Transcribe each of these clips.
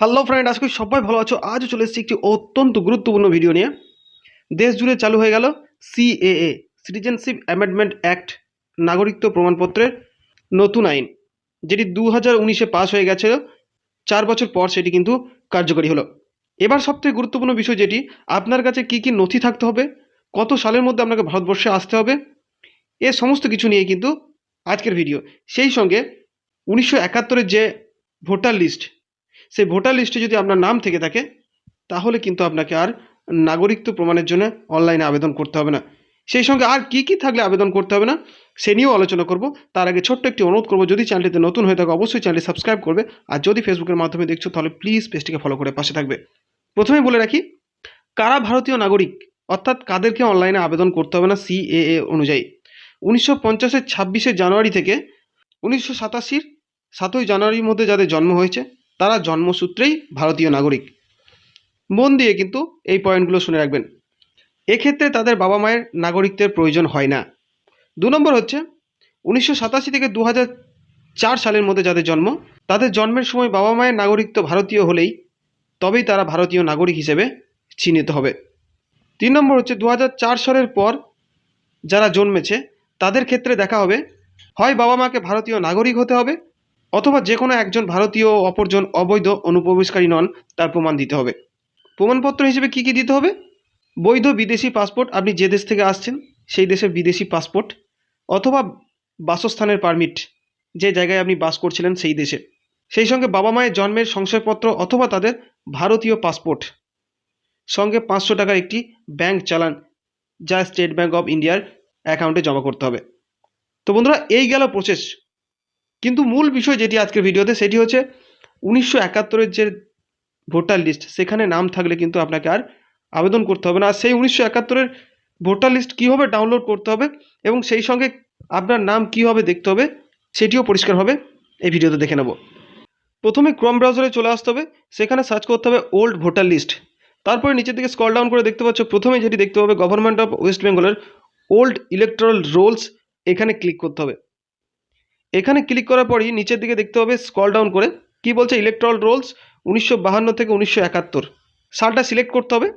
Hello friend আজকে সবাই ভালো আছো। আজও চলে এসেছি একটি অত্যন্ত গুরুত্বপূর্ণ ভিডিও নিয়ে। দেশ জুড়ে চালু হয়ে গেল সিএএ সিটিজেনশিপ অ্যামেন্ডমেন্ট অ্যাক্ট নাগরিকত্ব প্রমাণপত্রের নতুন আইন, যেটি দু হাজার উনিশে পাশ হয়ে গেছে। চার বছর পর সেটি কিন্তু কার্যকরী হলো। এবার সবথেকে গুরুত্বপূর্ণ বিষয় যেটি, আপনার কাছে কি কি নথি থাকতে হবে? কত সালের মধ্যে আপনাকে ভারতবর্ষে আসতে হবে? এ সমস্ত কিছু নিয়ে কিন্তু আজকের ভিডিও সেই সঙ্গে উনিশশো একাত্তরের যে ভোটার লিস্ট সেই ভোটার লিস্টে যদি আপনার নাম থেকে থাকে, তাহলে কিন্তু আপনাকে আর নাগরিকত্ব প্রমাণের জন্য অনলাইনে আবেদন করতে হবে না। সেই সঙ্গে আর কি কি থাকলে আবেদন করতে হবে না, সে নিয়েও আলোচনা করব। তার আগে ছোট্ট একটি অনুরোধ করব, যদি চ্যানেলটিতে নতুন হয়ে থাকে, অবশ্যই চ্যানেলটি সাবস্ক্রাইব করবে। আর যদি ফেসবুকের মাধ্যমে দেখছ, তাহলে প্লিজ পেজটিকে ফলো করে পাশে থাকবে। প্রথমে বলে রাখি, কারা ভারতীয় নাগরিক, অর্থাৎ কাদেরকে অনলাইনে আবেদন করতে হবে না সিএএ অনুযায়ী? উনিশশো পঞ্চাশের ছাব্বিশে জানুয়ারি থেকে উনিশশো সাতাশির সাতই জানুয়ারির মধ্যে যাদের জন্ম হয়েছে তারা জন্মসূত্রেই ভারতীয় নাগরিক। মন দিয়ে কিন্তু এই পয়েন্টগুলো শুনে রাখবেন। এক্ষেত্রে তাদের বাবা মায়ের নাগরিকত্বের প্রয়োজন হয় না। দু নম্বর হচ্ছে, উনিশশো সাতাশি থেকে দু চার সালের মধ্যে যাদের জন্ম, তাদের জন্মের সময় বাবা মায়ের নাগরিকত্ব ভারতীয় হলেই তবেই তারা ভারতীয় নাগরিক হিসেবে চিহ্নিত হবে। তিন নম্বর হচ্ছে, দু হাজার চার সালের পর যারা জন্মেছে, তাদের ক্ষেত্রে দেখা হবে, হয় বাবা মাকে ভারতীয় নাগরিক হতে হবে অথবা যে কোনো একজন ভারতীয় অপরজন অবৈধ অনুপ্রবেশকারী নন, তার প্রমাণ দিতে হবে। প্রমাণপত্র হিসেবে কি কি দিতে হবে? বৈধ বিদেশি পাসপোর্ট, আপনি যে দেশ থেকে আসছেন, সেই দেশের বিদেশি পাসপোর্ট, অথবা বাসস্থানের পারমিট, যে জায়গায় আপনি বাস করছিলেন, সেই দেশে। সেই সঙ্গে বাবা মায়ের জন্মের শংসাপত্র অথবা তাদের ভারতীয় পাসপোর্ট। সঙ্গে পাঁচশো টাকার একটি ব্যাংক চালান, যা স্টেট ব্যাঙ্ক অফ ইন্ডিয়ার অ্যাকাউন্টে জমা করতে হবে। তো বন্ধুরা, এই গেল প্রসেস। কিন্তু মূল বিষয় যেটি আজকের ভিডিওতে সেটি হচ্ছে উনিশশো একাত্তরের যে ভোটার লিস্ট সেখানে নাম থাকলে কিন্তু আপনাকে আর আবেদন করতে হবে না। আর সেই উনিশশো একাত্তরের ভোটার লিস্ট কীভাবে ডাউনলোড করতে হবে এবং সেই সঙ্গে আপনার নাম কীভাবে দেখতে হবে সেটিও পরিষ্কার হবে এই ভিডিওতে দেখে নেব। প্রথমে ক্রম ব্রাউজারে চলে আসতে হবে, সেখানে সার্চ করতে হবে ওল্ড ভোটার লিস্ট তারপরে নিচের দিকে স্কল ডাউন করে দেখতে পাচ্ছ, প্রথমে যেটি দেখতে পাবে গভর্নমেন্ট অফ ওয়েস্ট বেঙ্গলের ওল্ড ইলেকট্রাল রোলস এখানে ক্লিক করতে হবে। এখানে ক্লিক করার পরই নিচের দিকে দেখতে হবে স্কল ডাউন করে, কি বলছে ইলেকট্রল রোলস উনিশশো থেকে উনিশশো একাত্তর। সালটা সিলেক্ট করতে হবে।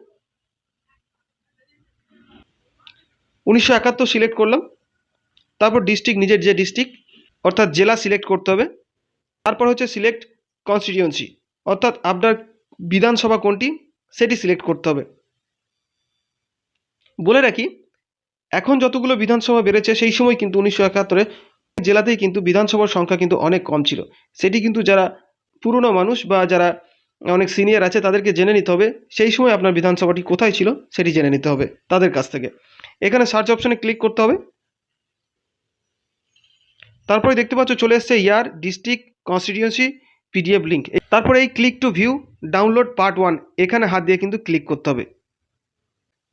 উনিশশো একাত্তর সিলেক্ট করলাম। তারপর ডিস্ট্রিক্ট নিজের যে ডিস্ট্রিক্ট অর্থাৎ জেলা সিলেক্ট করতে হবে। তারপর হচ্ছে সিলেক্ট কনস্টিটিউয়েন্সি অর্থাৎ আপনার বিধানসভা কোনটি, সেটি সিলেক্ট করতে হবে। বলে রাখি, এখন যতগুলো বিধানসভা বেড়েছে, সেই সময় কিন্তু উনিশশো একাত্তরে জেলাতেই কিন্তু বিধানসভার সংখ্যা কিন্তু অনেক কম ছিল। সেটি কিন্তু যারা পুরনো মানুষ বা যারা অনেক সিনিয়র আছে, তাদেরকে জেনে নিতে হবে, সেই সময় আপনার বিধানসভাটি কোথায় ছিল সেটি জেনে নিতে হবে তাদের কাছ থেকে। এখানে সার্চ অপশনে ক্লিক করতে হবে। তারপরে দেখতে পাচ্ছ, চলে এসছে year district constituency PDF link তারপরে এই click to view download part one এখানে হাত দিয়ে কিন্তু ক্লিক করতে হবে।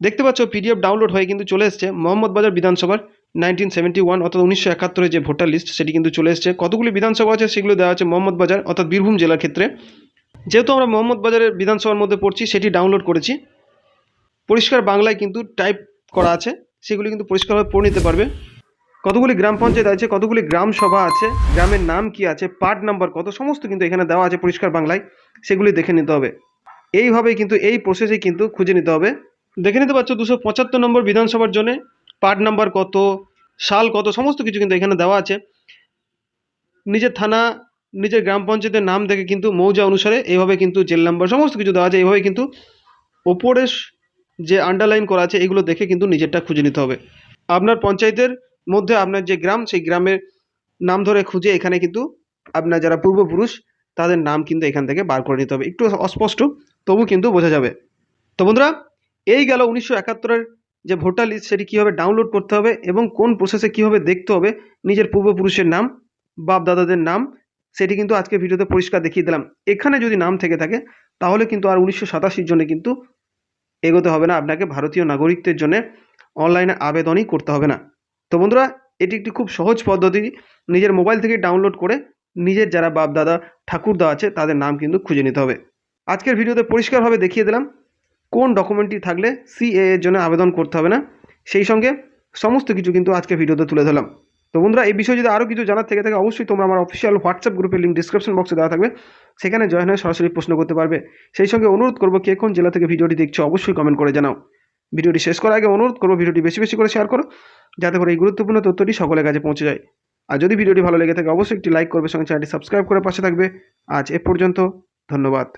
দেখতে পাচ্ছ পিডিএফ ডাউনলোড হয়ে কিন্তু চলে এসছে মোহাম্মদ বাজার বিধানসভার নাইনটিন সেভেন্টি ওয়ান অর্থাৎ উনিশশো একাত্তরের যে ভোটার লিস্ট, সেটি কিন্তু চলে এসছে। কতগুলি বিধানসভা আছে সেগুলো দেওয়া আছে মোহাম্মদ বাজার, অর্থাৎ বীরভূম জেলার ক্ষেত্রে। যেহেতু আমরা মোহাম্মদ বাজারের বিধানসভার মধ্যে পড়ছি, সেটি ডাউনলোড করেছি। পরিষ্কার বাংলায় কিন্তু টাইপ করা আছে, সেগুলি কিন্তু পরিষ্কারভাবে পড়ে নিতে পারবে। কতগুলি গ্রাম পঞ্চায়েত আছে, কতগুলি গ্রাম সভা আছে, গ্রামের নাম কি আছে, পার্ট নাম্বার কত, সমস্ত কিন্তু এখানে দেওয়া আছে পরিষ্কার বাংলায়, সেগুলি দেখে নিতে হবে। এইভাবেই কিন্তু এই প্রসেসেই কিন্তু খুঁজে নিতে হবে। দেখে নিতে পারছ, দুশো পঁচাত্তর নম্বর বিধানসভার জন্য পার্ট নাম্বার কত, সাল কত, সমস্ত কিছু কিন্তু এখানে দেওয়া আছে। নিজের থানা, নিজের গ্রাম পঞ্চায়েতের নাম দেখে কিন্তু মৌজা অনুসারে এইভাবে কিন্তু জেল নাম্বার সমস্ত কিছু দেওয়া আছে। এইভাবে কিন্তু ওপরে যে আন্ডারলাইন করা আছে, এগুলো দেখে কিন্তু নিজেরটা খুঁজে নিতে হবে। আপনার পঞ্চায়েতের মধ্যে আপনার যে গ্রাম, সেই গ্রামের নাম ধরে খুঁজে এখানে কিন্তু আপনার যারা পূর্বপুরুষ, তাদের নাম কিন্তু এখান থেকে বার করে নিতে হবে। একটু অস্পষ্ট, তবু কিন্তু বোঝা যাবে। তো বন্ধুরা, এই গেল উনিশশো একাত্তরের যে ভোটার লিস্ট সেটি কীভাবে ডাউনলোড করতে হবে এবং কোন প্রসেসে কীভাবে দেখতে হবে, নিজের পূর্বপুরুষের নাম বাপ দাদাদের নাম, সেটি কিন্তু আজকে ভিডিওতে পরিষ্কার দেখিয়ে দিলাম। এখানে যদি নাম থেকে থাকে, তাহলে কিন্তু আর উনিশশো সাতাশির জন্য কিন্তু এগোতে হবে না। আপনাকে ভারতীয় নাগরিকদের জন্য অনলাইনে আবেদনই করতে হবে না। তো বন্ধুরা, এটি একটি খুব সহজ পদ্ধতি। নিজের মোবাইল থেকে ডাউনলোড করে নিজের যারা বাপ দাদা ঠাকুরদা আছে, তাদের নাম কিন্তু খুঁজে নিতে হবে। আজকের ভিডিওতে পরিষ্কারভাবে দেখিয়ে দিলাম। কোন ডকুমেন্টটি থাকলে সিএ এর জন্য আবেদন করতে হবে না? সেই সঙ্গে সমস্ত কিছু কিন্তু আজকে ভিডিওতে তুলে ধরলাম। তো বন্ধুরা, এই বিষয়ে যদি আরও কিছু জানার থেকে থাকে, অবশ্যই তোমরা আমার অফিসিয়াল হোয়াটসঅ্যাপ গ্রুপের লিঙ্ক ডিসক্রিপশন বক্সে দেওয়া থাকবে। সেখানে জয়েন হয়ে সরাসরি প্রশ্ন করতে পারবে। সেই সঙ্গে অনুরোধ করব, কে কোন জেলা থেকে ভিডিওটি দেখছ, অবশ্যই কমেন্ট করে জানাও। ভিডিওটি শেষ করার আগে অনুরোধ করব, ভিডিওটি বেশি বেশি করে শেয়ার করো, যাতে করে এই গুরুত্বপূর্ণ তথ্যটি সকলের কাছে পৌঁছে যায়। আর যদি ভিডিওটি ভালো লেগে থাকে, অবশ্যই একটি লাইক করবে, সঙ্গে চ্যানেলটি সাবস্ক্রাইব করে পাশে থাকবে। আজ এ পর্যন্ত, ধন্যবাদ।